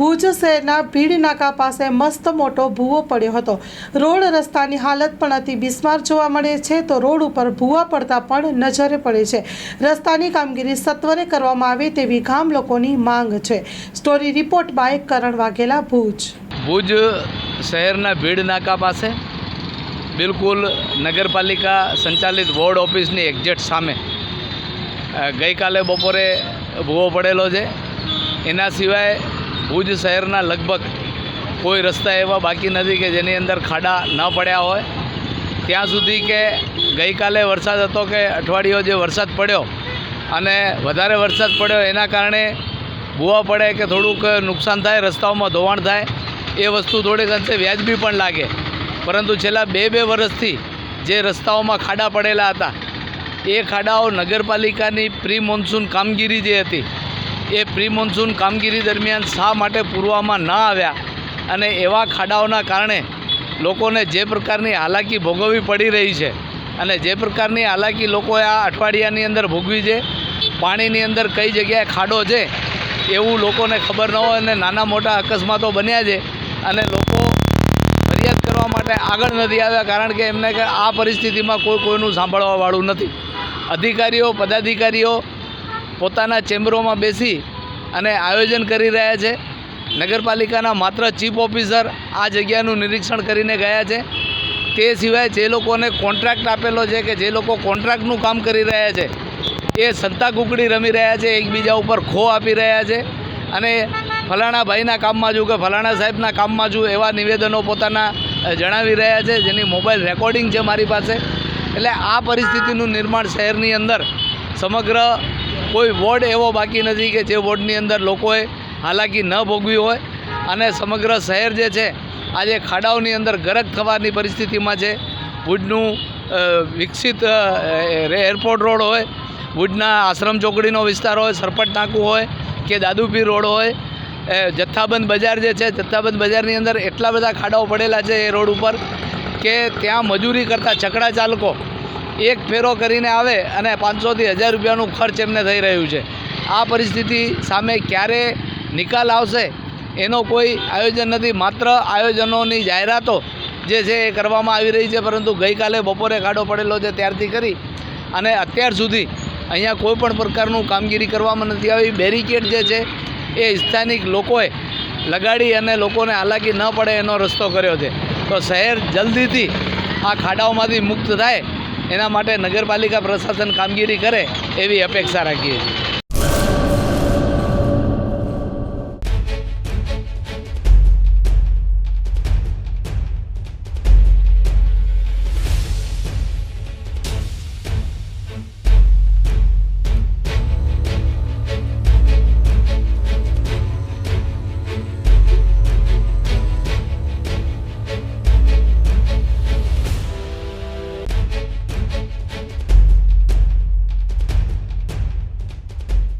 ભુજ શહેરના ભીડ નાકા પાસે મસ્ત મોટો ભૂવો પડ્યો હતો. રોડ રસ્તાની હાલત પણ અતિ બિસ્માર જોવા મળે છે તો રોડ ઉપર ભૂવા પડતા પણ નજરે પડે છે. રસ્તાની કામગીરી સત્વરે કરવામાં આવે તેવી ગામ લોકોની માંગ છે. Story report by Karan Vaghela, Bhuj. Bhuj શહેરના ભીડ નાકા પાસે બિલકુલ નગરપાલિકા સંચાલિત વોર્ડ ઓફિસની એક્ઝેક્ટ સામે ગઈકાલે બપોરે ભૂવો પડેલો છે. એના સિવાય ભુજ શહેરના લગભગ કોઈ રસ્તા એવા બાકી નથી કે જેની અંદર ખાડા ન પડ્યા હોય. ત્યાં સુધી કે ગઈકાલે વરસાદ હતો કે અઠવાડિયો જે વરસાદ પડ્યો અને વધારે વરસાદ પડ્યો એના કારણે ભૂવા પડે કે થોડુંક નુકસાન થાય, રસ્તાઓમાં ધોવાણ થાય, એ વસ્તુ થોડીક અંશે વ્યાજબી પણ લાગે. પરંતુ છેલ્લા બે બે વર્ષથી જે રસ્તાઓમાં ખાડા પડેલા હતા, એ ખાડાઓ નગરપાલિકાની પ્રી મોન્સૂન કામગીરી જે હતી એ પ્રી મોન્સૂન કામગીરી દરમિયાન શા માટે પૂરવામાં ન આવ્યા અને એવા ખાડાઓના કારણે લોકોને જે પ્રકારની હાલાકી ભોગવવી પડી રહી છે અને જે પ્રકારની હાલાકી લોકોએ આ અઠવાડિયાની અંદર ભોગવી છે, પાણીની અંદર કઈ જગ્યાએ ખાડો છે એવું લોકોને ખબર ન હોય અને નાના મોટા અકસ્માતો બન્યા છે અને લોકો ફરિયાદ કરવા માટે આગળ નથી આવ્યા કારણ કે એમને આ પરિસ્થિતિમાં કોઈ કોઈનું સાંભળવાવાળું નથી. અધિકારીઓ, પદાધિકારીઓ પોતાના ચેમ્બરોમાં બેસી અને આયોજન કરી રહ્યા છે. નગરપાલિકાના માત્ર ચીફ ઓફિસર આ જગ્યાનું નિરીક્ષણ કરીને ગયા છે. તે સિવાય જે લોકોને કોન્ટ્રાક્ટ આપેલો છે કે જે લોકો કોન્ટ્રાક્ટનું કામ કરી રહ્યા છે, એ સંતા કુકડી રમી રહ્યા છે, એકબીજા ઉપર ખો આપી રહ્યા છે. અને ફલાણા ભાઈના કામમાં છું કે ફલાણા સાહેબના કામમાં છું એવા નિવેદનો પોતાના જણાવી રહ્યા છે, જેની મોબાઈલ રેકોર્ડિંગ છે મારી પાસે. એટલે આ પરિસ્થિતિનું નિર્માણ શહેરની અંદર સમગ્ર કોઈ વોર્ડ એવો બાકી નથી કે જે વોર્ડની અંદર લોકોએ હાલાકી ન ભોગવી હોય. અને સમગ્ર શહેર જે છે, આજે ખાડાઓની અંદર ગરક થવાની પરિસ્થિતિમાં છે. ભુજનું વિકસિત એરપોર્ટ રોડ હોય, ભુજના આશ્રમ ચોકડીનો વિસ્તાર હોય સરપટ ટાંકું હોય કે દાદુપીર રોડ હોય જથ્થાબંધ બજાર જે છે, જથ્થાબંધ બજારની અંદર એટલા બધા ખાડાઓ પડેલા છે એ રોડ ઉપર કે ત્યાં મજૂરી કરતા ચકડા ચાલકો એક ફેરો કરીને આવે અને પાંચસોથી હજાર રૂપિયાનું ખર્ચ એમને થઈ રહ્યું છે. આ પરિસ્થિતિ સામે ક્યારે નિકાલ આવશે એનો કોઈ આયોજન નથી. માત્ર આયોજનોની જાહેરાતો જે છે એ કરવામાં આવી રહી છે, પરંતુ ગઈકાલે બપોરે ખાડો પડેલો છે ત્યારથી કરી અને અત્યાર સુધી અહીંયા કોઈ પણ પ્રકારનું કામગીરી કરવામાં નથી આવી. બેરિકેડ જે છે એ સ્થાનિક લોકોએ લગાડી અને લોકોને હાલાકી ન પડે એનો રસ્તો કર્યો છે. તો શહેર જલ્દીથી આ ખાડાઓમાંથી મુક્ત થાય એના માટે નગરપાલિકા પ્રશાસન કામગીરી કરે એવી અપેક્ષા રાખીએ છીએ.